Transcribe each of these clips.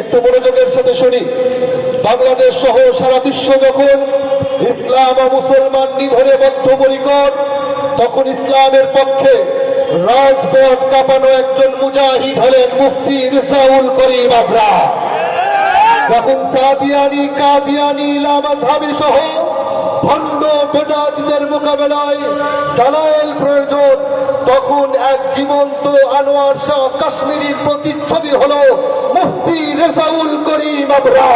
একটু মনোযোগের সাথে শুনি। বাংলাদেশ সহ সারা বিশ্ব যখন ইসলাম ও মুসলমান নিধনে বদ্ধপরিকর, তখন ইসলামের পক্ষে রাজপথ কাঁপানো একজন মুজাহিদ হলেন মুফতি রিসাউল করিম আবরা যখন সাদিয়ানি, কাদিয়ানি লামাজহাবি সহ ভণ্ড বেদাতিদের মোকাবেলায় দালায়েল প্রয়োজন, তখন এক জীবন্ত আনোয়ার শাহ কাশ্মীরির প্রতিচ্ছবি হলো মুফতি রেজাউল করিম আবরা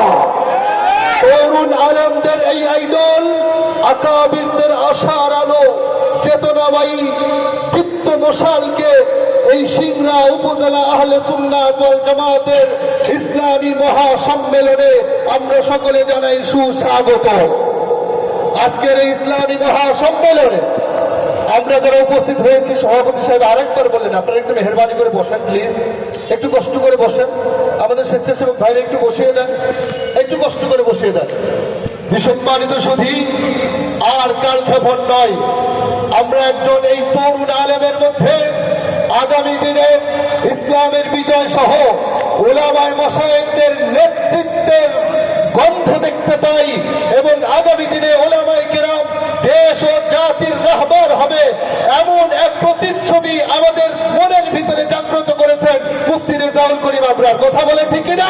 তরুণ আলমদের এই আইডল, আকাবিরদের আশার আলো, চেতনাবায়ী দীপ্ত মশালকে এই সিংরা উপজেলা আহলে সুন্নাত ওয়াল জামাতের ইসলামী মহাসম্মেলনে আমরা সকলে জানাই সুস্বাগত আজকের এই ইসলামী মহাসম্মেলনে আমরা যারা উপস্থিত হয়েছি, সভাপতি সাহেব আরেকবার বললেন, আপনারা একটু মেহরবানি করে বসেন প্লিজ একটু কষ্ট করে বসেন। আমাদের স্বেচ্ছাসেবক ভাইরা একটু বসিয়ে দেন। একটু কষ্ট করে বসিয়ে দেন। সম্মানিত সুধী আর কাল কালক্ষেপণ নয়। আমরা একজন এই তরুণ আলেমের মধ্যে আগামী দিনে ইসলামের বিজয় সহ ওলামায় মশায়েকদের নেতৃত্বের গন্ধ দেখতে পাই এবং আগামী দিনে ওলামাই কেরাম দেশ ও জাতির রাহবার হবে এমন এক প্রতিচ্ছবি আমাদের মনের ভিতরে জাগ্রত করেছেন মুফতি রেজাউল করিম আপনার কথা বলে ঠিক কিনা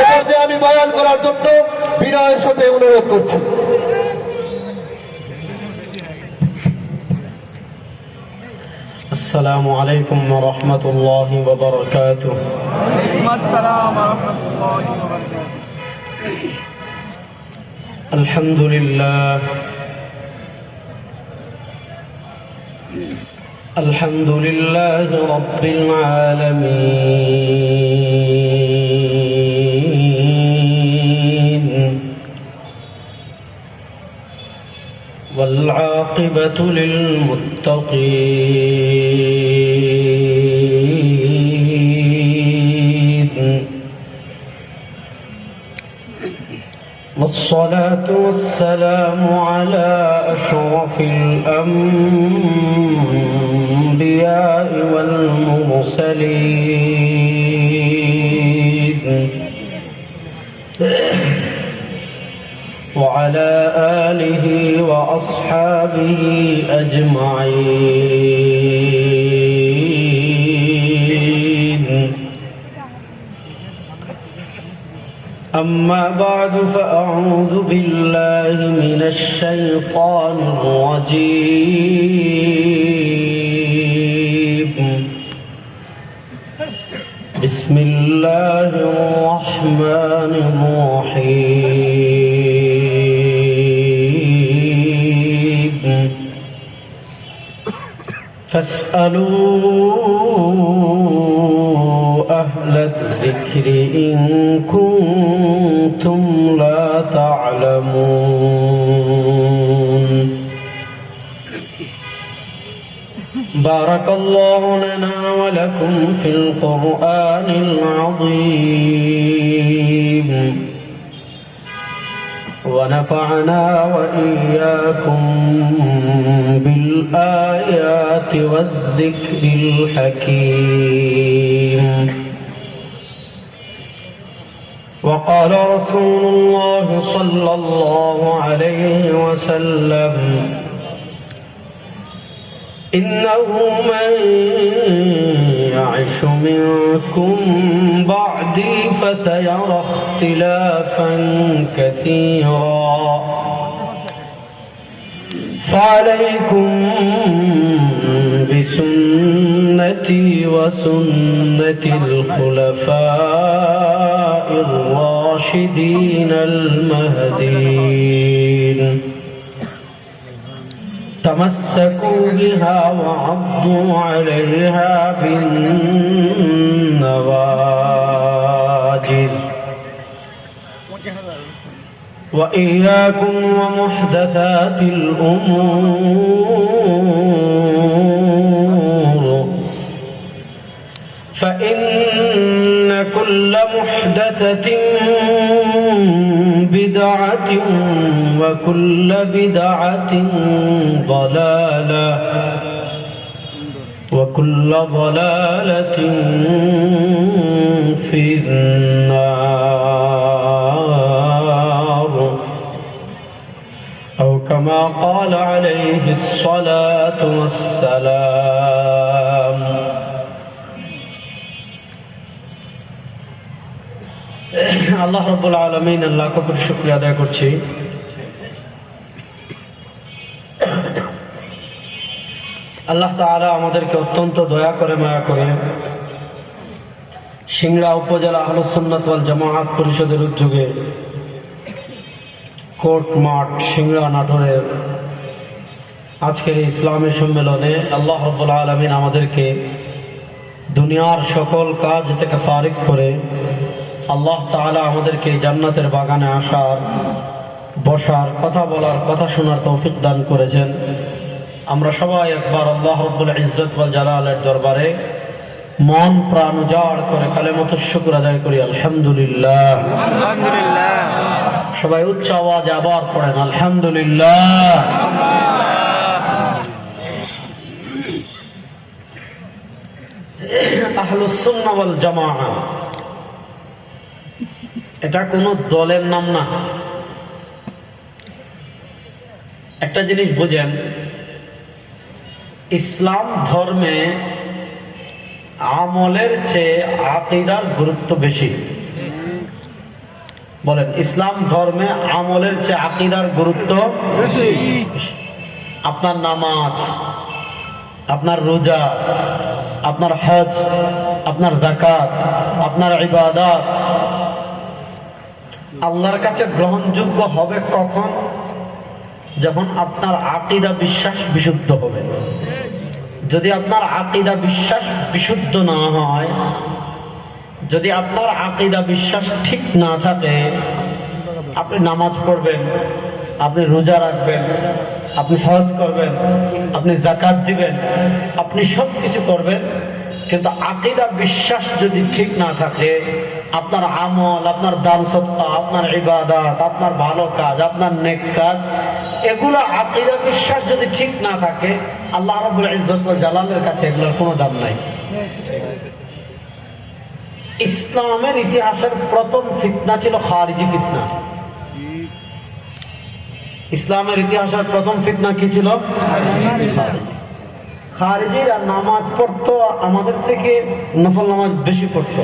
এবার যে আমি বয়ান করার জন্য বিনয়ের সাথে অনুরোধ করছি السلام عليكم ورحمة الله وبركاته وعليكم السلام ورحمة الله وبركاته الحمد لله الحمد لله رب العالمين. والعاقبة للمتقين. والصلاة والسلام على أشرف الأنبياء والمرسلين. وعلى آله وأصحابه أجمعين. أما بعد فأعوذ بالله من الشيطان الرجيم. الله الرحمن الرحيم. فاسألوا أهل الذكر إن كنتم لا تعلمون. بارك الله لنا ولكم في القرآن العظيم. ونفعنا وإياكم بالآيات والذكر الحكيم. وقال رسول الله صلى الله عليه وسلم إنه من يعش منكم بعدي فسيرى اختلافا كثيرا. فعليكم بسنتي وسنة الخلفاء الراشدين المهديين. تمسكوا بها وعضوا عليها بالنواجذ. وإياكم ومحدثات الأمور. فإن كل محدثة بدعة وكل بدعة ضلالة وكل ضلالة في النار. أو كما قال عليه الصلاة والسلام আল্লাহ রব্বুল আলমিন আল্লাহ কবির শুক্রিয়া আদায় করছি। আল্লাহ তাআলা আমাদেরকে অত্যন্ত দয়া করে, মায়া করে সিংড়া উপজেলা আহলুসন্নাত ওয়াল জামাআত পরিষদের উদ্যোগে কোর্ট মাঠ সিংড়া নাটোরের আজকের ইসলামী সম্মেলনে আল্লাহ রব্বুল আলমিন আমাদেরকে দুনিয়ার সকল কাজ থেকে ফারিক করে আল্লাহ তাআলা আমাদেরকে জান্নাতের বাগানে আসার বসার কথা বলার কথা শোনার তৌফিক দান করেছেন। আমরা সবাই একবার আল্লাহ রব্বুল ইজ্জত ওয়াল জালালের দরবারে মন প্রাণ উজাড় করে কালেমত শুকুর আদায় করি। আলহামদুলিল্লাহ। আলহামদুলিল্লাহ। সবাই উচ্চ আওয়াজে আবার পড়েন আলহামদুলিল্লাহ। আহলুসুন্নাহ ওয়াল জামাআহ এটা কোনো দলের নাম না। একটা জিনিস বোঝেন ইসলাম ধর্মে আমলের চেয়ে আকিদার গুরুত্ব বেশি। বলেন ইসলাম ধর্মে আমলের চেয়ে আকিদার গুরুত্ব বেশি। আপনার নামাজ আপনার রোজা আপনার হজ আপনার জাকাত আপনার ইবাদত আল্লাহর কাছে গ্রহণযোগ্য হবে কখন? যখন আপনার আকিদা বিশ্বাস বিশুদ্ধ হবে। যদি আপনার আকিদা বিশ্বাস বিশুদ্ধ না হয়, যদি আপনার আকিদা বিশ্বাস ঠিক না থাকে, আপনি নামাজ পড়বেন, আপনি রোজা রাখবেন, আপনি হজ করবেন, আপনি জাকাত দিবেন, আপনি সব কিছু করবেন, কিন্তু আকিদা বিশ্বাস যদি ঠিক না থাকে আপনার আমল, আপনার দান সত্তা আপনার ইবাদত, আপনার ভালো কাজ, আপনার নেক কাজ, এগুলো আকিদা বিশ্বাস যদি ঠিক না থাকে, আল্লাহ রবুল ওয়াল জালালের কাছে এগুলোর কোনো দাম নাই। ইসলামের ইতিহাসের প্রথম ফিতনা ছিল খারিজি ফিতনা। ইসলামের ইতিহাসের প্রথম ফিতনা কি ছিল? খারিজিরা নামাজ পড়তো, আমাদের থেকে নফল নামাজ বেশি পড়তো।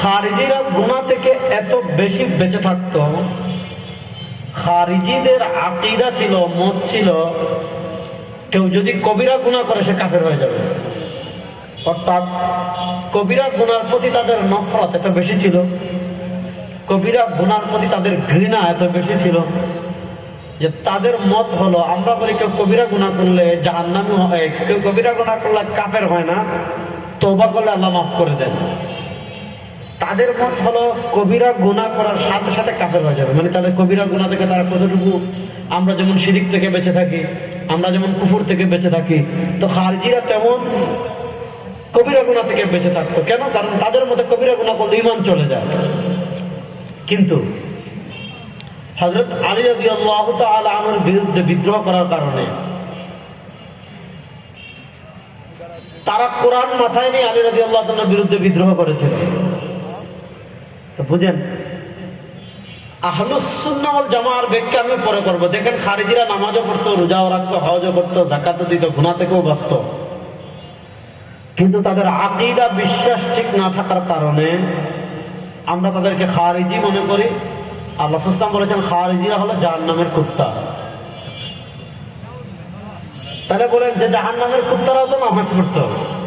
খারিজিরা গুণা থেকে এত বেশি বেঁচে থাকতো। খারিজিদের আকিদা ছিল, মত ছিল, কেউ যদি কবিরা গুণা করে সে কাফের হয়ে যাবে। অর্থাৎ কবিরা গুনার প্রতি তাদের নফরত এত বেশি ছিল, কবিরা গুনার প্রতি তাদের ঘৃণা এত বেশি ছিল যে তাদের মত হলো, আমরা বলি কেউ কবিরা গুণা করলে জাহান্নামি হয়, কেউ কবিরা গুণা করলে কাফের হয় না তৌবা করলে আল্লাহ মাফ করে দেন। তাদের মত হলো কবিরা গুণা করার সাথে সাথে কাফের হয়ে যাবে। মানে তাদের কবিরা গুণা থেকে তারা কতটুকু, আমরা যেমন শিরিক থেকে বেঁচে থাকি, আমরা যেমন কুফুর থেকে বেঁচে থাকি, তো খারজিরা তেমন কবিরা গুণা থেকে বেঁচে থাকতো। কেন? কারণ তাদের মধ্যে কবিরা গুণা করলে ইমান চলে যায়। কিন্তু হজরত আলী রবি আল্লাহ আমার বিরুদ্ধে বিদ্রোহ করার কারণে তারা কোরআন মাথায় নিয়ে আলী রবি আল্লাহ বিরুদ্ধে বিদ্রোহ করেছিল। বুঝেন? আহলুসুন্নাল জামার ব্যাখ্যা আমি পরে করব। দেখেন খারিজিরা নামাজও পড়তো, রোজাও রাখতো হজও করতো জাকাতও দিত গুণা থেকেও বাঁচত। কিন্তু তাদের আকিদা, বিশ্বাস ঠিক না থাকার কারণে আমরা তাদেরকে খারিজি মনে করি। আল্লাহ সুস্তাম বলেছেন, খারিজিরা হলো জাহান নামের কুত্তা। তাহলে বলেন যে জাহান নামের কুত্তারাও তো নামাজ পড়তে। হবে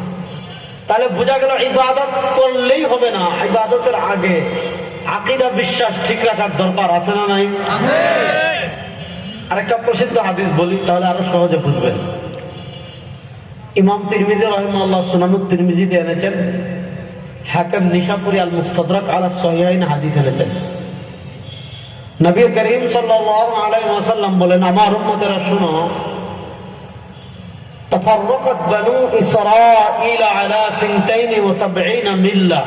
তাহলে বোঝা গেল ইবাদত করলেই হবে না। ইবাদতের আগে আকিদা বিশ্বাস ঠিক রাখার দরকার আছে না নাই? আরেকটা প্রসিদ্ধ হাদিস বলি তাহলে আরও সহজে বুঝবেন। ইমাম তিরমিজি রহমাল্লাহ সুনানুদ তিরমিজিতে এনেছেন হাকিম নিশাপুরি আল মুস্তদরাক আলা সহিহাইন হাদিস এনেছেন। নবী করিম সাল্লাল্লাহু আলাইহি ওয়াসাল্লাম বলেন আমার উম্মতেরা শুনো تفرقت بنو إسرائيل على سنتين وسبعين ملة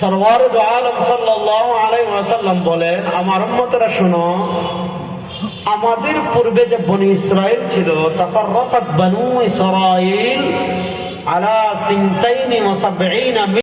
সরওয়ার দু আলম সাল্লাল্লাহু আলাইহি ওয়াসাল্লাম বলেন আমার উম্মতরা শুনো আমাদের পূর্বে যে বনি ইসরায়েল ছিল তাফাররাকাত বানু ইসরাইল আলা সিনতাইনি ওয়া সাবঈনা